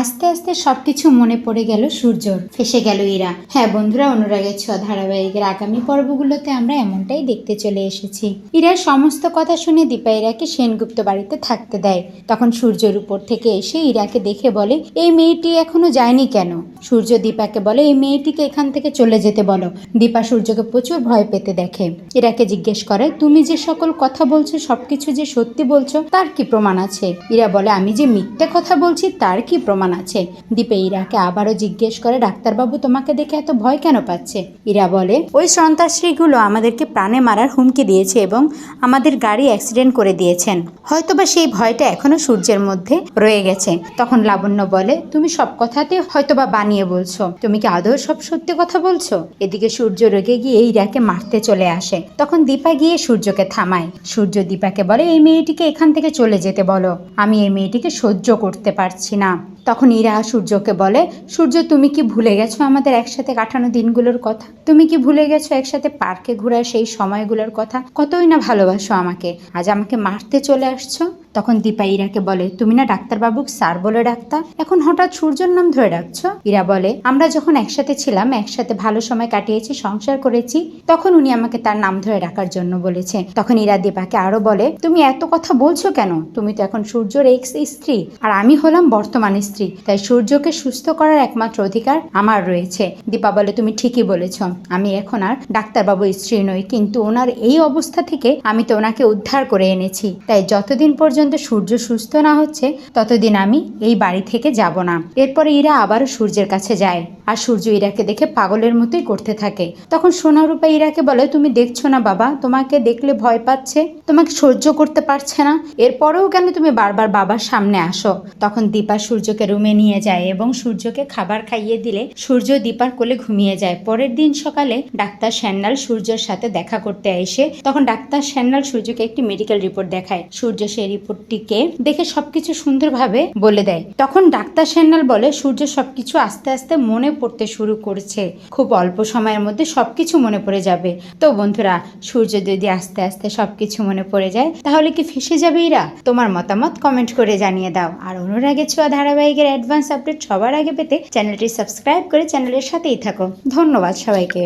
আস্তে আস্তে সবকিছু মনে পড়ে গেল সূর্যর। ফেসে গেল ইরা। হ্যাঁ বন্ধুরা, অনুরাগের ছোঁয়া ধারাবাহিকের আগামী পর্বগুলোতে আমরা এমনটাই দেখতে চলে এসেছি। ইরার সমস্ত কথা শুনে দীপা ইরাকে সেনগুপ্ত বাড়িতে থাকতে দেয়। তখন সূর্যের উপর থেকে এসে ইরাকে দেখে বলে, এই মেয়েটি এখনও যায়নি কেন? সূর্য দীপাকে বলে, এই মেয়েটিকে এখান থেকে চলে যেতে বলো। দীপা সূর্যকে প্রচুর ভয় পেতে দেখে। ইরাকে জিজ্ঞেস করে, তুমি যে সকল কথা বলছো, সবকিছু যে সত্যি বলছো, তার কি প্রমাণ আছে? ইরা বলে, আমি যে মিথ্যে কথা বলছি, তার কি প্রমাণ আছে। দীপে ইরাকে আবারও জিজ্ঞেস করে, ডাক্তারবাবু, তোমাকে দেখে এত ভয় কেন পাচ্ছে? ইরা বলে, ওই সন্ত্রাসীগুলো আমাদেরকে প্রাণে মারার হুমকি দিয়েছে এবং আমাদের গাড়ি অ্যাক্সিডেন্ট করে দিয়েছেন। হয়তোবা সেই ভয়টা এখনও সূর্যের মধ্যে রয়ে গেছে। তখন লাবণ্য বলে, তুমি সব কথাতে হয়তোবা বানিয়ে বলছো। তুমি কি আদৌ সব সত্যি কথা বলছো? এদিকে সূর্য রেগে গিয়ে ইরাকে মারতে চলে আসে। তখন দীপা গিয়ে সূর্যকে থামায়। সূর্য দীপাকে বলে, এই মেয়েটিকে এখান থেকে চলে যেতে বলো। আমি এই মেয়েটিকে সহ্য করতে পারছি না। তখন ইরা সূর্যকে বলে, সূর্য, তুমি কি ভুলে গেছো আমাদের একসাথে কাটানো দিনগুলোর কথা? তুমি কি ভুলে গেছো একসাথে পার্কে ঘোরার সেই সময়গুলোর কথা? কতই না ভালোবাসো আমাকে। আজ আমাকে মারতে চলে আসছো? তখন দীপা ইরাকে বলে, তুমি না ডাক্তারবাবুক স্যার বলে ডাক্তার এখন হঠাৎ সূর্যর নাম ধরে ডাকছো? ইরা বলে, আমরা যখন একসাথে ছিলাম, একসাথে ভালো সময় কাটিয়েছি, সংসার করেছি, তখন উনি আমাকে তার নাম ধরে ডাকার জন্য বলেছে। তখন ইরা দীপাকে আরও বলে, তুমি এত কথা বলছো কেন? তুমি তো এখন সূর্যর এক্স স্ত্রী, আর আমি হলাম বর্তমান স্ত্রী। তাই সূর্যকে সুস্থ করার একমাত্র অধিকার আমার রয়েছে। দীপা বলে, তুমি ঠিকই বলেছ। আমি এখন আর ডাক্তারবাবু স্ত্রী নই, কিন্তু ওনার এই অবস্থা থেকে আমি তো ওনাকে উদ্ধার করে এনেছি। তাই যতদিন পর্যন্ত সূর্য সুস্থ না হচ্ছে, ততদিন আমি এই বাড়ি থেকে যাব না। এরপরে ইরা আবারও সূর্যের কাছে যায়। আর সূর্য ইরাকে দেখে পাগলের মতোই করতে থাকে। তখন সোনারূপা ইরাকে বলে, তুমি দেখছ না বাবা, তোমাকে দেখলে ভয় পাচ্ছে, তোমাকে সহ্য করতে পারছে না। এরপরেও কেন তুমি বারবার বাবার সামনে আসো? তখন দীপা সূর্যকে রুমে নিয়ে যায় এবং সূর্যকে খাবার খাইয়ে দিলে সূর্য দীপার কোলে ঘুমিয়ে যায়। পরের দিন সকালে ডাক্তার স্যান্নাল সূর্যের সাথে দেখা করতে এসে তখন ডাক্তার স্যান্নাল সূর্যকে একটি মেডিকেল রিপোর্ট দেখায়। সূর্য সেই রিপোর্টটিকে দেখে সবকিছু সুন্দরভাবে বলে দেয়। তখন ডাক্তার স্যান্নাল বলে, সূর্য সবকিছু আস্তে আস্তে মনে পড়তে শুরু করছে। খুব অল্প সময়ের মধ্যে সবকিছু মনে পড়ে যাবে। তো বন্ধুরা, সূর্য যদি আস্তে আস্তে সবকিছু মনে পড়ে যায়, তাহলে কি ফেসে যাবে এরা? তোমার মতামত কমেন্ট করে জানিয়ে দাও। আর অনুরাগের ছোঁয়া ধারাবাহিকের অ্যাডভান্স আপডেট সবার আগে পেতে চ্যানেলটি সাবস্ক্রাইব করে চ্যানেলের সাথেই থাকো। ধন্যবাদ সবাইকে।